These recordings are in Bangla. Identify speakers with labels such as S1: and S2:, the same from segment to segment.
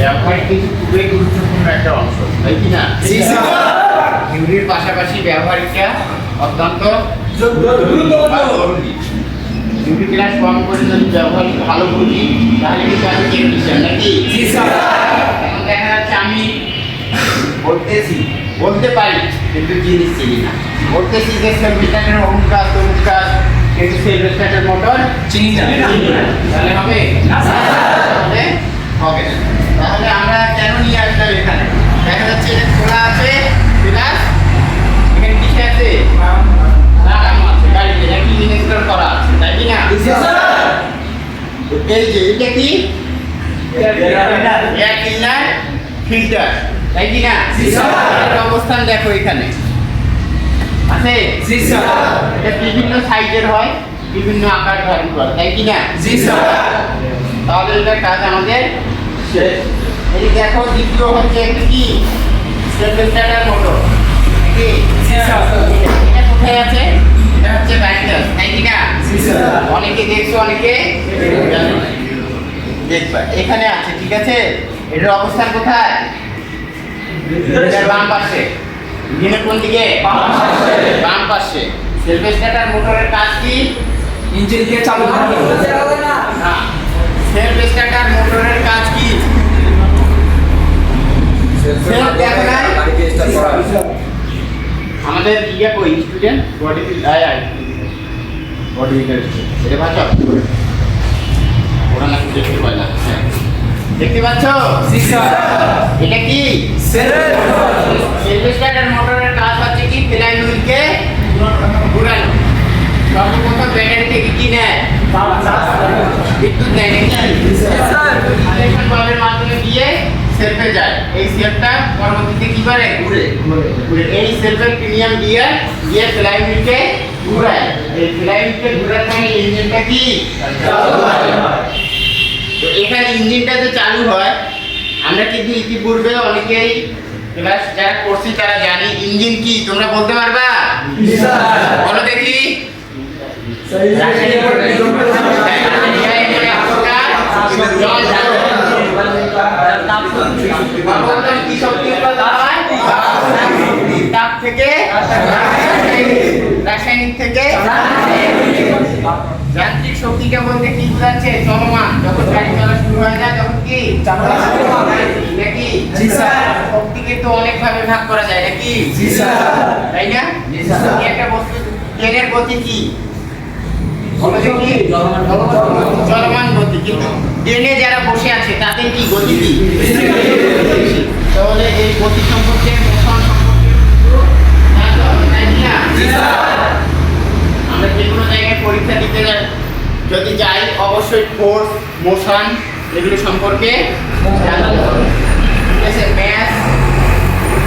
S1: ব্যবহারিক কিন্তু খুবই গুরুত্বপূর্ণ একটা অংশ তাই কি না। থিওরির পাশাপাশি ব্যবহারিকটা অত্যন্ত থিওরি ক্লাস কম করে যদি ব্যবহারিক ভালো বুঝি তাহলে কিন্তু আমি টেকনিশিয়ান নাকি এখন দেখা যাচ্ছে আমি বলতেছি বলতে পারি কিন্তু জিনিস চিনি না বলতেছি যে সেলফিস্টারের অমুক কাজ তমুক কাজ কিন্তু সেলফিস্টারের মোটর
S2: চিনি না।
S1: তাহলে হবে? তাহলে হবে না। তাহলে আমরা কেন নিয়ে আসলাম এখানে? দেখা যাচ্ছে এটা খোলা আছে প্লাস এখানে কিসে আছে? লাগানো আছে গাড়িতে। নাকি ইনস্টল করা আছে তাই কি না? এই যে এটা কি? এয়ার ক্লিনার ফিল্টার তাই কি না? অবস্থান দেখো এখানে। আছে? এটা বিভিন্ন সাইজের হয় বিভিন্ন আকার ধারণ করে তাই কি না?
S2: জি, স্যার।
S1: তাহলে এটার কাজ আমাদের এই দেখো দ্বিতীয় হচ্ছে একটি কি? সেলফেস্টার মোটর কি এটা কোথায় আছে? এটা হচ্ছে ব্যান্ডাস তাই কি না? অনেকে দেখছ অনেকে? দেখবা। এখানে আছে ঠিক আছে? এটার অবস্থান কোথায়? বাম পাশে। ইঞ্জিনের কোন দিকে? বাম পাশে। সেলফেস্টার মোটরের কাজ কি?
S2: ইঞ্জিন দিয়ে চালু করতে
S1: সেলফ স্টার্টার মোটরের কাজ কি? আমাদের ইয়ে কই স্টুডেন্ট বডি আয় আয় বডি বিল্ডার এটা ভাষা ওরা না দেখতে পায় না। হ্যাঁ। দেখতে পাচ্ছ? এটা কি?
S2: স্যার।
S1: সেলফ মোটরের কাজ হচ্ছে কি? ফ্লাই হুইলকে ঘুরানো। সর্বপ্রথম ব্যাটারি থেকে কি নেয়? বিদ্যুৎ নেয় নাকি? মাধ্যমে গিয়ে সেলফে যায়। এই সেলফটা পরবর্তীতে কি করে? ঘুরে ঘুরে। এই সেলফের প্রিমিয়াম দিয়ে গিয়ে ফ্লাই ঘুরায়। এই ফ্লাই ঘুরার সময় ইঞ্জিনটা কি? তো এখানে ইঞ্জিনটা যে চালু হয় আমরা কিন্তু ইতিপূর্বে অনেকেই ক্লাস যারা করছি তারা জানি ইঞ্জিন কি। তোমরা বলতে পারবা? বলো দেখি। কি শক্তি উৎপাদন? থেকে রাসায়নিক থেকে যান্ত্রিক শক্তিকে বলতে কি? বোঝাচ্ছে চলমান যখন গাড়ি চলা শুরু হয়ে যায় তখন কি? নাকি শক্তিকে তো অনেক ভাবে ভাগ করা যায় নাকি তাই না একটা বস্তু ট্রেনের গতি কি? চলমান গতি কিন্তু ট্রেনে যারা বসে আছে তাদের কি গতি কি? তাহলে এই গতি সম্পর্কে মোশন সম্পর্কে? আমরা যে কোনো জায়গায় পরীক্ষা দিতে যদি যাই অবশ্যই ফোর্স মোশন এগুলো সম্পর্কে জানতে হবে। ঠিক আছে ম্যাথ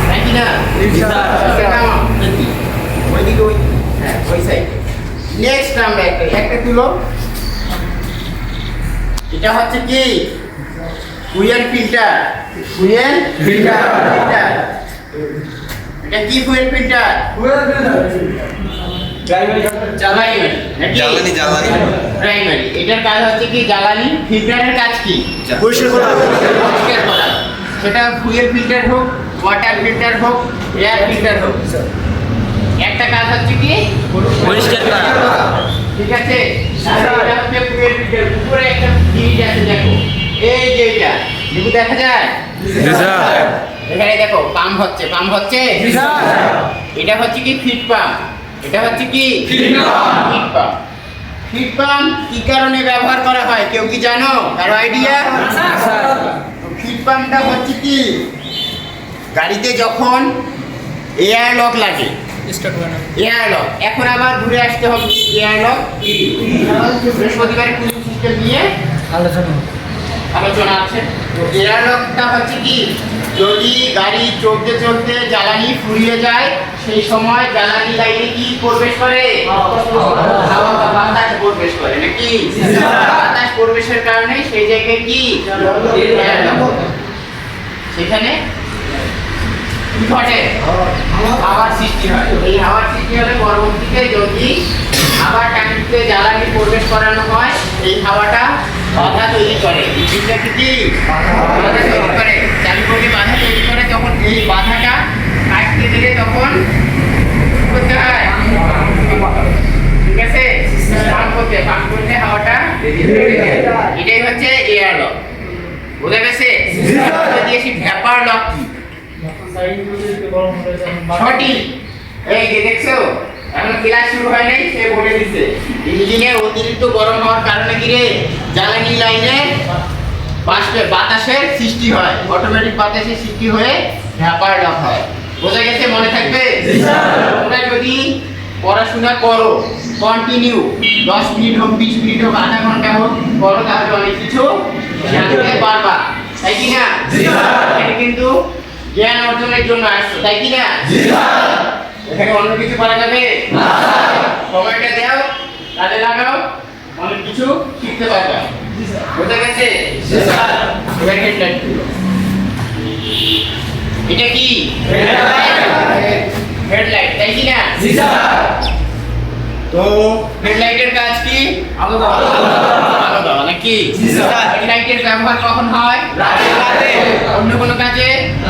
S1: তাই কি না। ওইদিকে ওই হ্যাঁ ওই সাইডে নেক্সট আমরা একটা একটা তুলো। এটা হচ্ছে কি? Fuel filter. ফুয়েল. ফিল্টার। এটা কি ফুয়েল ফিল্টার? নাকি?
S3: জ্বালানি, জ্বালানি।
S1: এটার কাজ হচ্ছে কি? জ্বালানি ফিল্টারের কাজ কি? সেটা ফুয়েল ফিল্টার হোক ওয়াটার ফিল্টার হোক এয়ার ফিল্টার হোক। একটা কাজ হচ্ছে কি?
S3: পরিষ্কার করা।
S1: ঠিক আছে? উপরে একটা জিনিস আছে দেখো। এই যে এটা দেখো দেখা যায়? এখানে দেখো পাম্প হচ্ছে পাম্প হচ্ছে? এটা হচ্ছে কি ফিট পাম্প? এটা হচ্ছে কি? Feed pump. Feed pump. কি কারণে ব্যবহার করা হয় কেউ কি জানো? কারও আইডিয়া ফিট পাম্পটা হচ্ছে কি? গাড়িতে যখন এয়ার লক লাগে এয়ার লক। এখন আবার ঘুরে আসতে হবে এয়ার লক। বৃহস্পতিবার কুলিং সিস্টেম নিয়ে আলোচনা। আছে। তো এয়ার লকটা হচ্ছে কি? যদি গাড়ি চলতে চলতে জ্বালানি ফুরিয়ে যায় সেই সময় জ্বালানি লাইনে কি প্রবেশ করে? বাতাস প্রবেশ করে নাকি? বাতাস প্রবেশের কারণে সেই জায়গায় কি? সেখানে ঘটে হাওয়ার সৃষ্টি হয়। এই হাওয়ার সৃষ্টি হলে পরবর্তীতে যদি আবার ট্যাঙ্কিতে জ্বালানি প্রবেশ করানো হয় এই হাওয়াটা বাধা তৈরি করে। কি কি? বাধা তৈরি করে। চালুকে বাধা তৈরি করে তখন এই বাধাটা কাটতে দিলে তখন করতে হয়। ঠিক আছে? পাম্প করতে পাম্প করলে হাওয়াটা এটাই হচ্ছে এয়ার লক বোঝা গেছে? দিয়েছি কি সঠিক এই যে দেখছ এখন ক্লাস শুরু হয় নাই সে বলে দিচ্ছে ইঞ্জিনে অতিরিক্ত গরম হওয়ার কারণে কি রে? জ্বালানি লাইনে বাষ্পে বাতাসের সৃষ্টি হয়। অটোমেটিক বাতাসের সৃষ্টি হয়ে ভ্যাপার লক হয়। বোঝা গেছে? মনে থাকবে? তোমরা যদি পড়াশোনা করো কন্টিনিউ দশ মিনিট হোক বিশ মিনিট হোক আধা ঘণ্টা হোক করো তাহলে অনেক কিছু জানতে পারবা। তাই কি না? কিন্তু জ্ঞান অর্জনের জন্য আসছো তাই কি না? এখানে অন্য কিছু করা যাবে? সময়টা দাও কাজে লাগাও অনেক কিছু শিখতে পারবে। বোঝা গেছে? এটা কি? হেডলাইট তাই কি না? তো হেডলাইটের কাজ কি? আলাদা। আলাদা মানে কি? হেডলাইটের ব্যবহার কখন হয়? অন্য কোনো কাজে?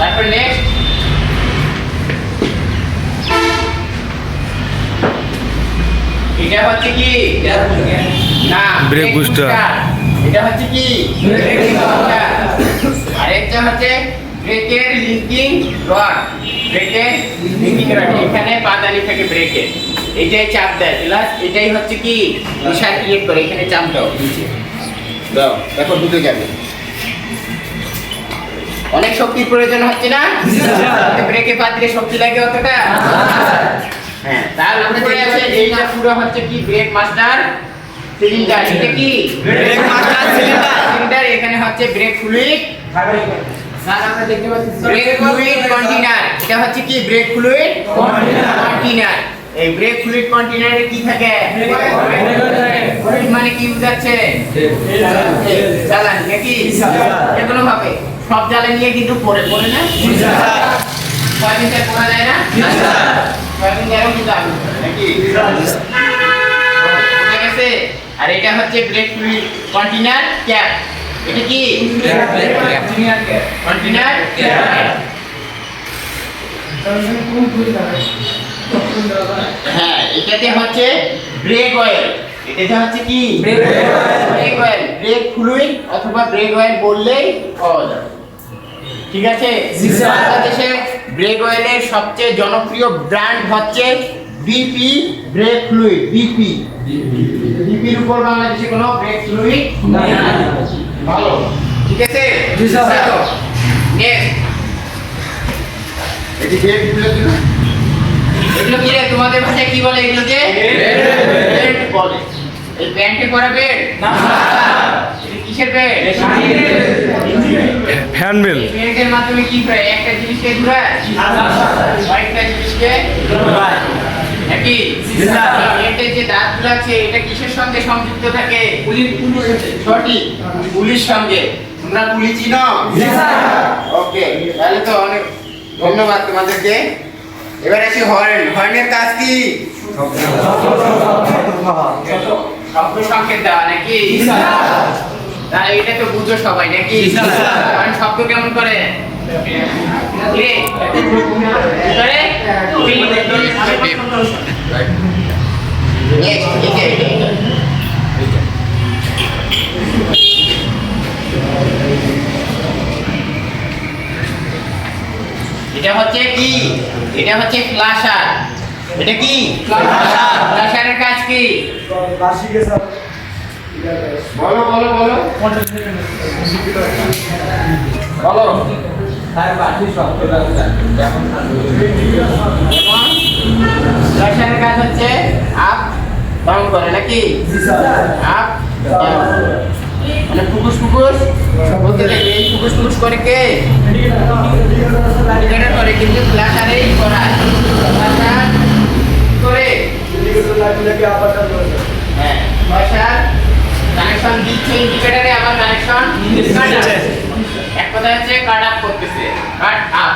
S1: তারপর নেক্সট এটা হচ্ছে কি না
S3: Brake booster.
S1: এটা হচ্ছে কি ব্রেক বুস্টার আরেকটা হচ্ছে ব্রেকের লিঙ্কিং রড ব্রেকের লিঙ্কিং রড এখানে পাদানি থাকে ব্রেকে এটাই চাপ দেয়। প্লাস এটাই হচ্ছে কি? প্রেশার ক্রিয়েট করে এখানে চাপ দাও নিচে। দাও দেখো ঢুকে যাবে অনেক শক্তির প্রয়োজন হচ্ছে না? ব্রেকে পা দিলে শক্তি লাগে অতটা? হ্যাঁ তার আছে এইটা পুরো হচ্ছে কি? ব্রেক মাস্টার সিলিন্ডার এটা কি?
S3: ব্রেক মাস্টার সিলিন্ডার
S1: সিলিন্ডার এখানে হচ্ছে ব্রেক ফ্লুইড স্যার আমরা দেখতে পাচ্ছি ব্রেক ফ্লুইড কন্টেনার এটা হচ্ছে কি? ব্রেক ফ্লুইড কন্টেনার এই ব্রেক ফ্লুইড কন্টেনারে কি থাকে? মানে কি বুঝাচ্ছে? জ্বালানি নাকি? এগুলো ভাবে সব জ্বালানি নিয়ে কিন্তু পড়ে পড়ে না? সয়াবিনটা পড়া যায় না? সয়াবিন দ্বারাও কিন্তু নাকি? আর এটা হচ্ছে ব্রেক ফ্লুইড কন্টেনার ক্যাপ এটা কি কন্টেনার ক্যাপ হ্যাঁ এটাতে হচ্ছে ব্রেক অয়েল এটাতে হচ্ছে কি? ব্রেক অয়েল ব্রেক ফ্লুইড অথবা ব্রেক অয়েল বললেই পাওয়া যাবে। ঠিক আছে? বাংলাদেশে ব্রেক অয়েলের সবচেয়ে জনপ্রিয় ব্র্যান্ড হচ্ছে বিপি ব্রেক ফ্লুইড বিপি বিপির উপর বাংলাদেশে কোনো ব্রেক ফ্লুইড ভালো। ঠিক আছে? নেক্সট এটি ব্রেক ফ্লুইড এগুলো কি রে? তোমাদের ভাষায় কি বলে এগুলোকে? বেড বলে। এই প্যান্টে করা বেড? না। কিসের বেড?
S3: হ্যান্ডবেল।
S1: এই বেডের মাধ্যমে কি করে? একটা জিনিসকে ঘুরায়? কয়েকটা জিনিসকে নাকি? এতে যে দাঁতগুলো আছে এটা কিসের সঙ্গে সংযুক্ত থাকে? সঠিক পুলিশ সঙ্গে। তোমরা পুলিশ চিনো ওকে তাহলে তো অনেক ধন্যবাদ তোমাদেরকে। এবার আসি হর্ন। হর্নের কাজ কি? শব্দ সংকেত দেওয়া নাকি? না এটা তো বুঝো সবাই নাকি? শব্দ কেমন করে? এটা, হচ্ছে কি? এটা হচ্ছে ফ্লাশার এটা কি? ফ্লাশারের কাজ কি? বলো বলো বলো। বলো। ফ্ল্যাশের কাজ হচ্ছে আপ ডাউন করে নাকি? আপ মানে ফুকুস ফুকুস? বলতে থাকে এই ফুকুস ফুকুস করে কে? করে কিন্তু এই করায় করে। হ্যাঁ কানেকশন দিচ্ছে ইন্ডিকেটরে আবার কানেকশন কথা হচ্ছে কাট আপ করতেছে কাট আপ।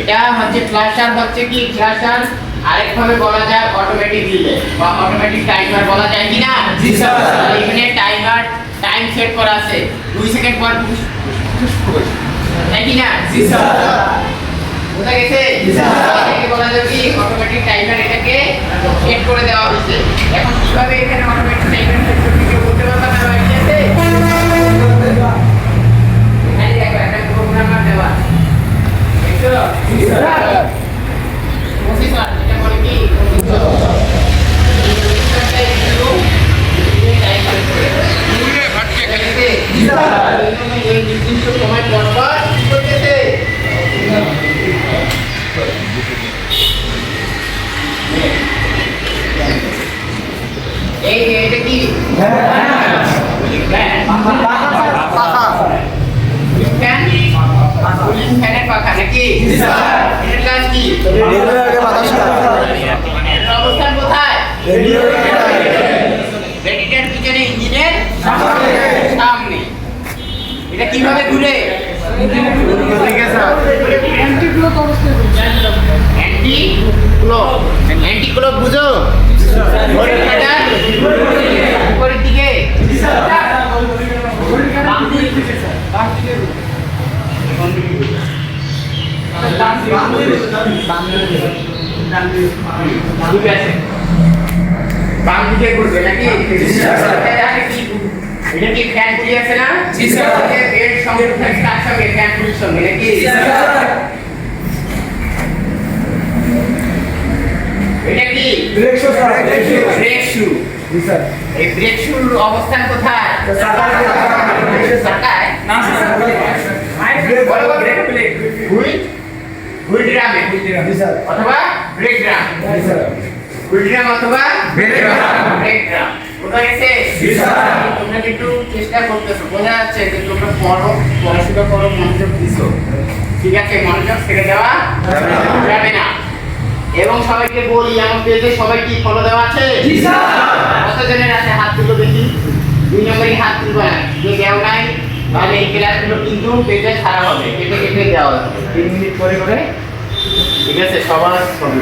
S1: এটা হচ্ছে ফ্ল্যাশার হচ্ছে কি? ফ্ল্যাশার আরেকভাবে বলা যায় অটোমেটিক রিলে বা অটোমেটিক টাইমার বলা যায় কি না
S2: জি স্যার।
S1: এখানে টাইমার টাইম সেট করা আছে। দুই সেকেন্ড পর। তাই কি না
S2: জি স্যার।
S1: বোঝা গেছে? বলা যায় কি? অটোমেটিক টাইমার এটাকে সেট করে দেওয়া হয়েছে। এখন কীভাবে এখানে অটোমেটিক টাইমার সেট করতে বলতে পারবে না আইডিয়া আছে এখানে দেখো একটা প্রোগ্রামার দেওয়া আছে। দেখছ প্রসেসর এটা বলে কি প্রসেসর ইঞ্জিনের সামনে এটা কীভাবে ঘুরে অ্যান্টি ক্লক অ্যান্টি ক্লক বুঝো উপরের দিকে ঠিক আছে বাম দিকে ঘুরবে নাকি? এটা কি ফ্যান গুলি আছে না? এর সঙ্গে তার সঙ্গে ফ্যান গুলির সঙ্গে নাকি? এটা কি? ব্রেক শু এই ব্রেক শুর অবস্থান কোথায়? চাকায়
S2: না স্যার
S1: বড় বড় ব্রেক প্লেট হুইল? হুইল ড্রামে। অথবা ব্রেক ড্রাম। হুইল ড্রাম অথবা ওটা গেছে? তোমরা একটু চেষ্টা করতেছো? বোঝা যাচ্ছে যে তোমরা পড়ো পড়াশোনা করো মনোযোগ দিছো। ঠিক আছে মনোযোগ ছেড়ে দেওয়া যাবে না। এবং সবাইকে বলি আমার পেজে সবাই কি ফলো দেওয়া আছে। কতজনের আছে? হাত তুলো দেখি। দুই নম্বরই হাত তুলবা না যে দেও নাই তাহলে এই ক্লাসগুলো কিন্তু পেজে ছাড়া হবে। কেটে কেটে দেওয়া হবে। তিন মিনিট করে করে। ঠিক আছে সবার সবাই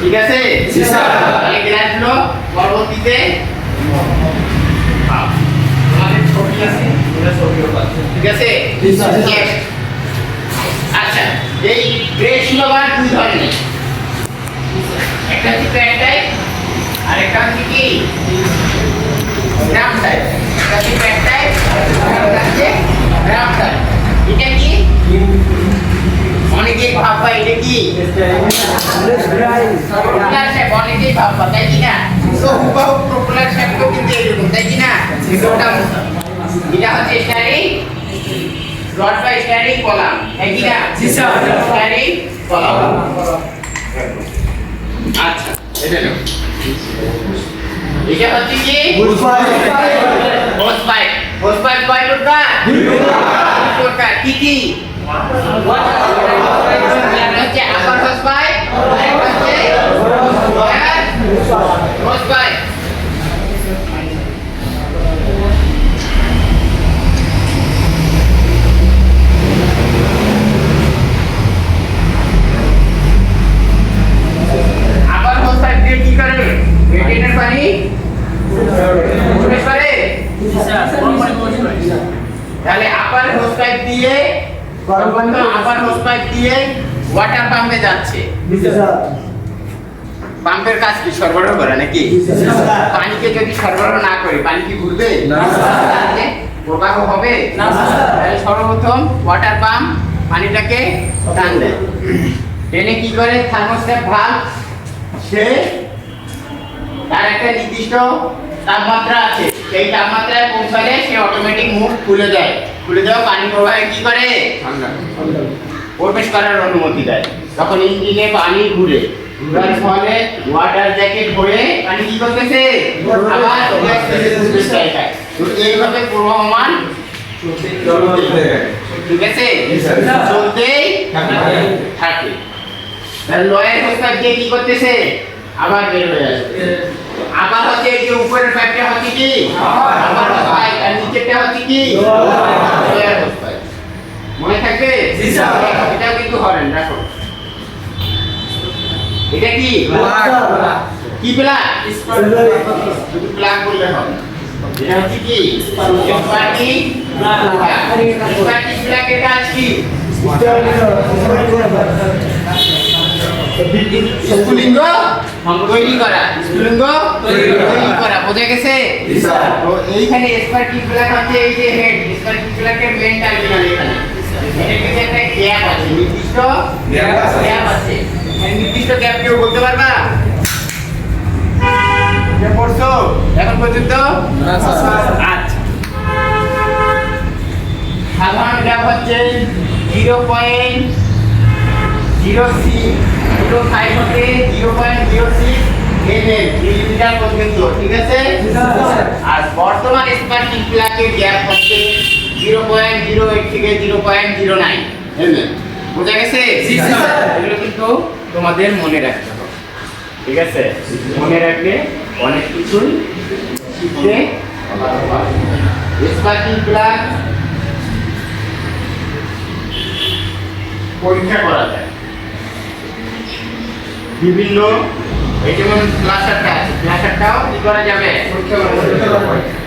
S1: ঠিক আছে? পরবর্তীতে ঠিক আছে. আচ্ছা এই ব্রেকগুলো আবার দুই ধরনের। একটা হচ্ছে প্যান্টাই আর একটা হচ্ছে কি? Gram type. একটা হচ্ছে প্যান্টাই আর একটা হচ্ছে গ্রাম টাইপ। এটা কি? অনেকেই ভাববা এটা কি? প্রপুলার শেপ অনেকেই ভাববা তাই কি না? তো হুবাহু প্রপুলার শেপও কিন্তু এরকম তাই কি না? ওটা এটা হচ্ছে স্টারিং রড বা স্টারিং কলাম তাই কি না?
S2: জি, স্যার।
S1: স্টারিং কলাম আচ্ছা এটা নাও। এটা হচ্ছে কি? হোস পাইপ হোস পাইপ কয় প্রকার দুই প্রকার কি কি? একটা হচ্ছে আপার হোস পাইপ আরেকটা হচ্ছে lower hose pipe upper hose pipe দিয়ে কি করে রেডিয়েটর পানি প্রবেশ করে তাহলে আপার হোস পাইপ দিয়ে আপার হোস পাইপ দিয়ে ওয়াটার পাম্পে যাচ্ছে। পাম্পের কাজ কি সরবরাহ করে নাকি? পানিকে যদি সরবরাহ না করে পানি কি ঘুরবে? প্রবাহ হবে?
S2: না,
S1: সর্বপ্রথম ওয়াটার পাম্প পানিটাকে টান দেয়। টেনে কি করে? থার্মোস্ট্যাট ভাল্ব সে তার একটা নির্দিষ্ট তাপমাত্রা আছে। সেই তাপমাত্রায় পৌঁছালে সে অটোমেটিক মুখ খুলে দেয়। খুলে দেওয়া পানি প্রবাহে কি করে? প্রবেশ করার অনুমতি দেয়। তখন ইঞ্জিনে পানি ঘুরে, ঘুরার ফলে ওয়াটার জ্যাকেট ভরে পানি কি করতেছে? আবার এইভাবে থাকে। কি করতেছে? আবার বের হয়ে হচ্ছে যে উপরের হচ্ছে কি? আবার নিচেরটা হচ্ছে কি? মনে থাকবে? এটাও কিন্তু হরেন রাখো এটা কি? কি প্লাগ শুধু প্লাগ বললে হবে। এটা হচ্ছে কি? স্পার্কি স্পার্কি প্লাগের কাজ কি? স্ফুলিঙ্গ তৈরি করা। স্ফুলিঙ্গ
S2: তৈরি করা।
S1: বোঝা গেছে? তো এইখানে স্পার্কি প্লাগ হচ্ছে এই যে হেড স্পার্কি প্লাগের মেন টার্মিনাল এখানে। এটার কাছে একটা গ্যাপ আছে নির্দিষ্ট গ্যাপ আছে নির্দিষ্ট গ্যাপ কেউ বলতে পারবা পড়ছো এখন পর্যন্ত আচ্ছা সাধারণ গ্যাপ হচ্ছে zero point zero six zero five হতে zero point zero six millimetre পর্যন্ত ঠিক আছে আর বর্তমান স্পার্কিং প্লাগের গ্যাপ হচ্ছে জিরো পয়েন্ট জিরো এইট থেকে জিরো পয়েন্ট জিরো নাইন। বোঝা গেছে? এগুলো কিন্তু তোমাদের মনে রাখতে হবে। ঠিক আছে? মনে রাখলে অনেক কিছুই শিখতে পরীক্ষা করা যায়। বিভিন্ন এই যেমন ফ্লাশারটা আছে ফ্লাশারটাও কি করা যাবে? পরীক্ষা করা